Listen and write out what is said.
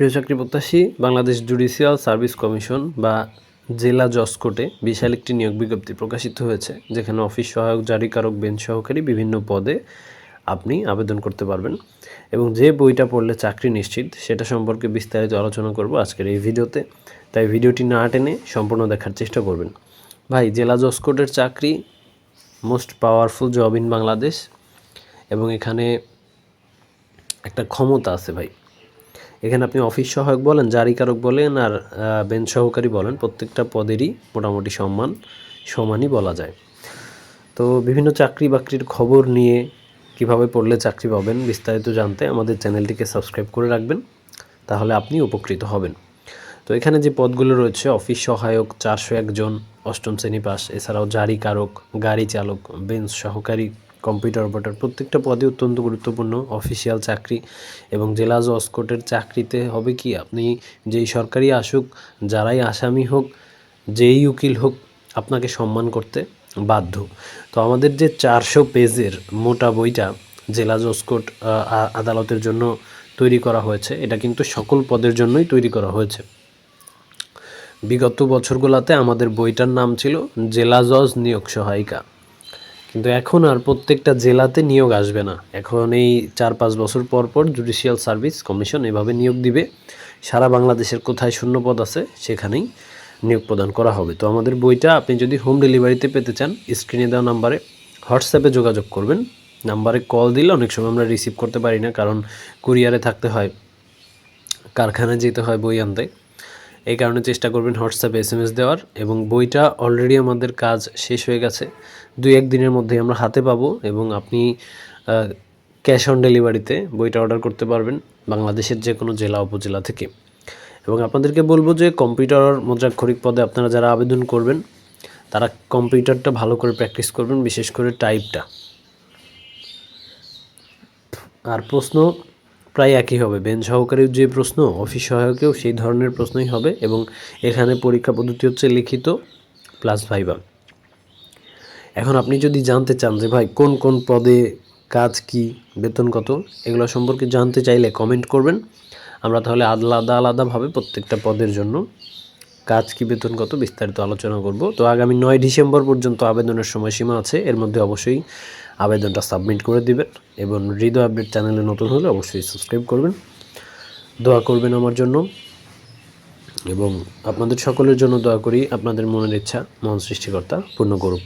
প্রিয় চাকরি প্রত্যাশী, বাংলাদেশ জুডিশিয়াল সার্ভিস কমিশন বা জেলা জজ কোর্টে বিশাল একটি নিয়োগ বিজ্ঞপ্তি প্রকাশিত হয়েছে, যেখানে অফিস সহায়ক, জারিকারক বেঞ্চ সহকারী বিভিন্ন পদে আপনি আবেদন করতে পারবেন এবং যে বইটা পড়লে চাকরি নিশ্চিত সেটা সম্পর্কে বিস্তারিত আলোচনা করব আজকের এই ভিডিওতে। তাই ভিডিওটি না টেনে সম্পূর্ণ দেখার চেষ্টা করবেন। ভাই, জেলা জজ কোর্টের চাকরি most powerful job in Bangladesh এবং এখানে একটা ক্ষমতা আছে ভাই। এখানে আপনি অফিস সহায়ক বলেন, জারিকারক বলেন আর বেঞ্চ সহকারী বলেন, প্রত্যেকটা পদেরই মোটামুটি সম্মান সমানই বলা যায়। তো বিভিন্ন চাকরি বাকরির খবর নিয়ে কীভাবে পড়লে চাকরি পাবেন বিস্তারিত জানতে আমাদের চ্যানেলটিকে সাবস্ক্রাইব করে রাখবেন, তাহলে আপনি উপকৃত হবেন। তো এখানে যে পদগুলো রয়েছে অফিস সহায়ক, চারশো একজন, অষ্টম শ্রেণি পাস, এছাড়াও জারিকারক, গাড়ি চালক বেঞ্চ সহকারী কম্পিউটার অপারেটর প্রত্যেকটা পদে অত্যন্ত গুরুত্বপূর্ণ অফিসিয়াল চাকরি এবং জেলা জজ কোর্টের চাকরিতে হবে কি? আপনি যেই সরকারি আসুক যারাই আসামি হোক যেই উকিল হোক আপনাকে সম্মান করতে বাধ্য। তো আমাদের যে চারশো পেজের মোটা বইটা জেলা জজ কোর্ট আহ, আদালতের জন্য তৈরি করা হয়েছে এটা কিন্তু সকল পদের জন্যই তৈরি করা হয়েছে। বিগত বছরগুলোতে আমাদের বইটার নাম ছিল জেলা জজ নিয়োগ সহায়িকা। কিন্তু এখন আর প্রত্যেকটা জেলাতে নিয়োগ আসবে না। এখন এই চার পাঁচ বছর পর পর জুডিশিয়াল সার্ভিস কমিশন এভাবে নিয়োগ দিবে। সারা বাংলাদেশের কোথায় শূন্য পদ আছে, সেখানেই নিয়োগ প্রদান করা হবে। তো আমাদের বইটা আপনি যদি হোম ডেলিভারিতে পেতে চান স্ক্রিনে দেওয়া নাম্বারে হোয়াটসঅ্যাপে যোগাযোগ করবেন। নাম্বারে কল দিলে অনেক সময় আমরা রিসিভ করতে পারি না, কারণ কুরিয়ারে থাকতে হয়, কারখানায় যেতে হয় বই আনতে। এই কারণে চেষ্টা করবেন হোয়াটসঅ্যাপে এস এম এস দেওয়ার এবং বইটা অলরেডি আমাদের কাজ শেষ হয়ে গেছে। দুই, এক দিনের মধ্যেই আমরা হাতে পাবো এবং আপনি ক্যাশ অন ডেলিভারিতে বইটা অর্ডার করতে পারবেন বাংলাদেশের যে কোনো জেলা, উপজেলা থেকে। এবং আপনাদেরকে বলব যে কম্পিউটার মুদ্রাক্ষরিক পদে আপনারা যারা আবেদন করবেন, তারা কম্পিউটারটা ভালো করে প্র্যাকটিস করবেন, বিশেষ করে টাইপটা আর প্রশ্ন প্রায় একই হবে। বেঞ্চ সহকারীর যে প্রশ্ন, অফিস সহায়কেও সেই ধরনের প্রশ্নই হবে এবং এখানে পরীক্ষা পদ্ধতি হচ্ছে লিখিত প্লাস ভাইবা এখন আপনি যদি জানতে চান যে ভাই কোন কোন পদে কাজ কি, বেতন কত, এগুলো সম্পর্কে জানতে চাইলে কমেন্ট করবেন। আমরা তাহলে আলাদা আলাদাভাবে প্রত্যেকটা পদের জন্য কাজ কি বেতন কত বিস্তারিত আলোচনা করব। তো আগামী নয় ডিসেম্বর পর্যন্ত আবেদনের সময়সীমা আছে। এর মধ্যে অবশ্যই আবেদনটা সাবমিট করে দিবেন এবং হৃদয় আপডেট চ্যানেলে নতুন হলে অবশ্যই সাবস্ক্রাইব করবেন। দোয়া করবেন আমার জন্য এবং আপনাদের সকলের জন্য দোয়া করি। আপনাদের মনের ইচ্ছা, মন সৃষ্টিকর্তা, পূর্ণ করুক।